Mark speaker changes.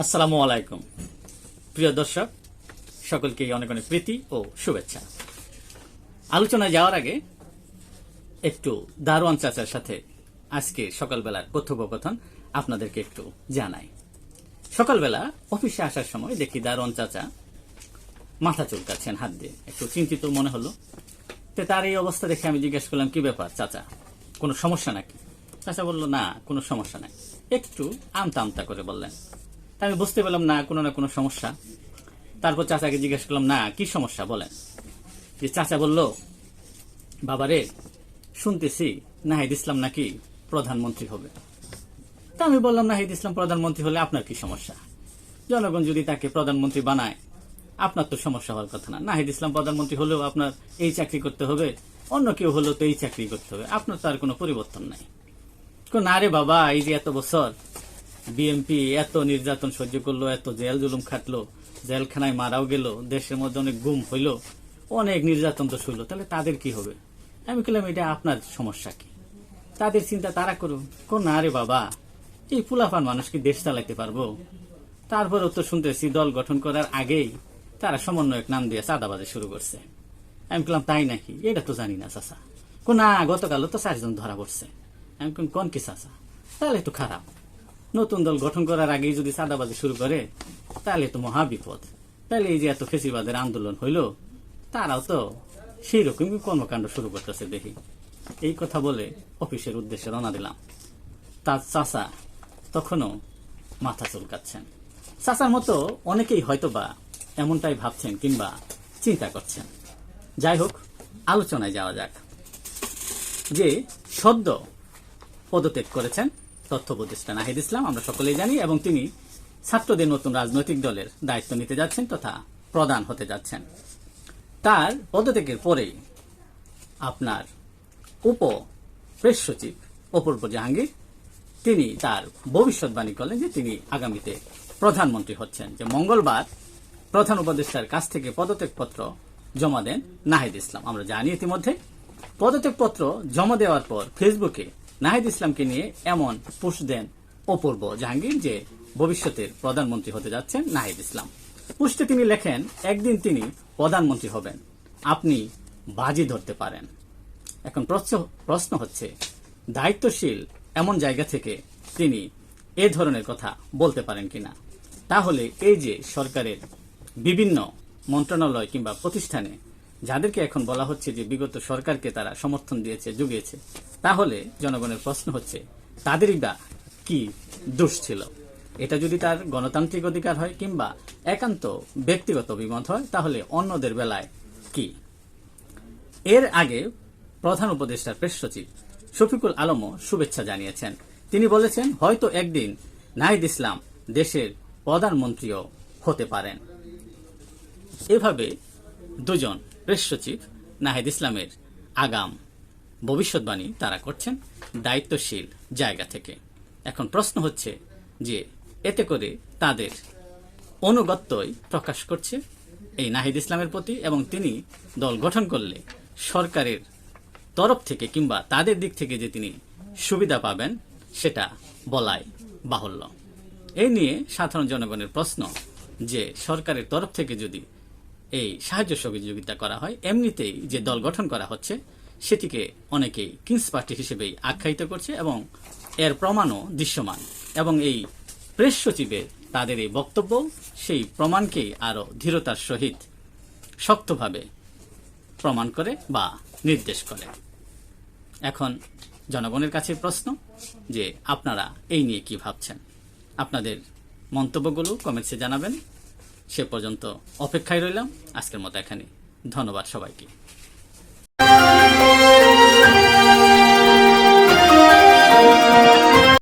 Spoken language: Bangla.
Speaker 1: আসসালামু আলাইকুম। প্রিয় দর্শক সকলকে অনেক অনেক প্রীতি ও শুভেচ্ছা। আলোচনায় যাওয়ার আগে একটু দারোয়ান চাচার সাথে আজকে সকালবেলার কথোপকথন আপনাদেরকে একটু জানাই। সকালবেলা অফিসে আসার সময় দেখি দারোয়ান চাচা মাথা চুলকাচ্ছেন, হাত দিয়ে। একটু চিন্তিত মনে হলো। তো তার এই অবস্থা দেখে আমি জিজ্ঞেস করলাম, কি ব্যাপার চাচা? কোনো সমস্যা নাকি? চাচা বলল, না, কোনো সমস্যা নাই। একটু আমতা আমতা করে বললেন তা আমি বুঝতে পেলাম না, কোনো না কোনো সমস্যা। তারপর চাচাকে জিজ্ঞেস করলাম, না, কি সমস্যা? বলেন। যে চাচা বলল, বাবারে, শুনতেছি নাহিদ ইসলাম নাকি প্রধানমন্ত্রী হবে। তা আমি বললাম, নাহিদ ইসলাম প্রধানমন্ত্রী হলে আপনার কি সমস্যা? জনগণ যদি তাকে প্রধানমন্ত্রী বানায়, আপনার তো সমস্যা হওয়ার কথা না। নাহিদ ইসলাম প্রধানমন্ত্রী হলেও আপনার এই চাকরি করতে হবে, অন্য কেউ হলেও তো এই চাকরি করতে হবে। আপনার তো আর কোনো পরিবর্তন নাই। না রে বাবা, এই যে এত বছর বিএমপি এত নির্যাতন সহ্য করল, এত জেল জুলুম খাটলো, জেলখানায় মারাও গেল, দেশের মধ্যে অনেক গুম হইল, অনেক নির্যাতন তো শুনলো তাহলে তাদের কি হবে? আমি বললাম এটা আপনার সমস্যা কি? তাদের চিন্তা তারা করুন কোন না রে বাবা, এই ফুলাফান মানুষ কি দেশ চালাইতে পারব? তারপরেও তো শুনতেছি, দল গঠন করার আগেই তারা সমন্বয়ক নাম দিয়ে চাঁদাবাজি শুরু করছে। আমি বললাম তাই নাকি? এটা তো জানি না, চাচা। কোন না, গতকালও তো চারজন ধরা পড়ছে। আমি কোন কি চাচা? তাহলে একটু খারাপ। নতুন দল গঠন করার আগেই যদি চাঁদাবাজি শুরু করে, তাহলে তো মহা বিপদ। তাহলে এই যে এত ফেসিবাদের আন্দোলন হইল, তারাও তো সেই রকমই কর্মকাণ্ড শুরু করতেছে, দেখি। এই কথা বলে অফিসের উদ্দেশ্যে রওনা দিলাম। তার চাচা তখনও মাথা চুলকাচ্ছেন। চাচার মতো অনেকেই হয়তোবা এমনটাই ভাবছেন কিংবা চিন্তা করছেন। যাই হোক, আলোচনায় যাওয়া যাক। যে সদ্য পদত্যাগ করেছেন তথ্য উপদেষ্টা নাহিদ ইসলাম, আমরা সকলেই জানি, এবং তিনি ছাত্রদের নতুন রাজনৈতিক দলের দায়িত্ব নিতে যাচ্ছেন তথা প্রধান হতে যাচ্ছেন। তার পদত্যাগের পরেই আপনার উপ প্রেস সচিব অপূর্ব জাহাঙ্গীর, তিনি তার ভবিষ্যৎবাণী করলেন যে তিনি আগামীতে প্রধানমন্ত্রী হচ্ছেন। যে মঙ্গলবার প্রধান উপদেষ্টার কাছ থেকে পদত্যাগপত্র জমা দেন নাহিদ ইসলাম। আমরা জানি ইতিমধ্যে পদত্যাগপত্র জমা দেওয়ার পর ফেসবুকে নাহিদ ইসলামকে নিয়ে এমন পোস্ট দেন অপূর্ব জাহাঙ্গীর যে ভবিষ্যতের প্রধানমন্ত্রী হতে যাচ্ছেন নাহিদ ইসলাম। পোস্টে তিনি লেখেন, একদিন তিনি প্রধানমন্ত্রী হবেন। আপনি বাজি ধরতে পারেন। এখন প্রশ্ন- হচ্ছে, দায়িত্বশীল এমন জায়গা থেকে তিনি এ ধরনের কথা বলতে পারেন কিনা? তাহলে এই যে সরকারের বিভিন্ন মন্ত্রণালয় কিংবা প্রতিষ্ঠানে, যাদেরকে এখন বলা হচ্ছে যে বিগত সরকারকে তারা সমর্থন দিয়েছে, জুগিয়েছে তাহলে জনগণের প্রশ্ন হচ্ছে, তাদেরই বা কি দোষ ছিল? এটা যদি তার গণতান্ত্রিক অধিকার হয় কিংবা একান্ত ব্যক্তিগত অভিমত হয়, তাহলে অন্যদের বেলায় কি? এর আগে প্রধান উপদেষ্টার প্রেস সচিব শফিকুল আলমও শুভেচ্ছা জানিয়েছেন। তিনি বলেছেন, হয়তো একদিন নাহিদ ইসলাম দেশের প্রধানমন্ত্রীও হতে পারেন। এভাবে দুজন প্রেস সচিব নাহিদ ইসলামের আগাম ভবিষ্যৎবাণী তারা করছেন দায়িত্বশীল জায়গা থেকে। এখন প্রশ্ন হচ্ছে যে এতে করে তাদের অনুগত্যই প্রকাশ করছে এই নাহিদ ইসলামের প্রতি এবং তিনি দল গঠন করলে সরকারের তরফ থেকে কিংবা তাদের দিক থেকে যে তিনি সুবিধা পাবেন সেটা বলাই বাহুল্য। এই নিয়ে সাধারণ জনগণের প্রশ্ন যে সরকারের তরফ থেকে যদি এই সাহায্য সহযোগিতা করা হয়, এমনিতেই যে দল গঠন করা হচ্ছে সেটিকে অনেকেই কিংস পার্টি হিসেবেই আখ্যায়িত করছে এবং এর প্রমাণও দৃশ্যমান। এবং এই প্রেস সচিবের তাদের এই বক্তব্য, সেই প্রমাণকেই আরও ধীরতার সহিত শক্তভাবে প্রমাণ করে বা নির্দেশ করে। এখন জনগণের কাছে প্রশ্ন যে আপনারা এই নিয়ে কি ভাবছেন? আপনাদের মন্তব্যগুলো কমেন্টসে জানাবেন। সে পর্যন্ত অপেক্ষায় রইলাম। আজকের মতো এখানে। ধন্যবাদ সবাইকে। Música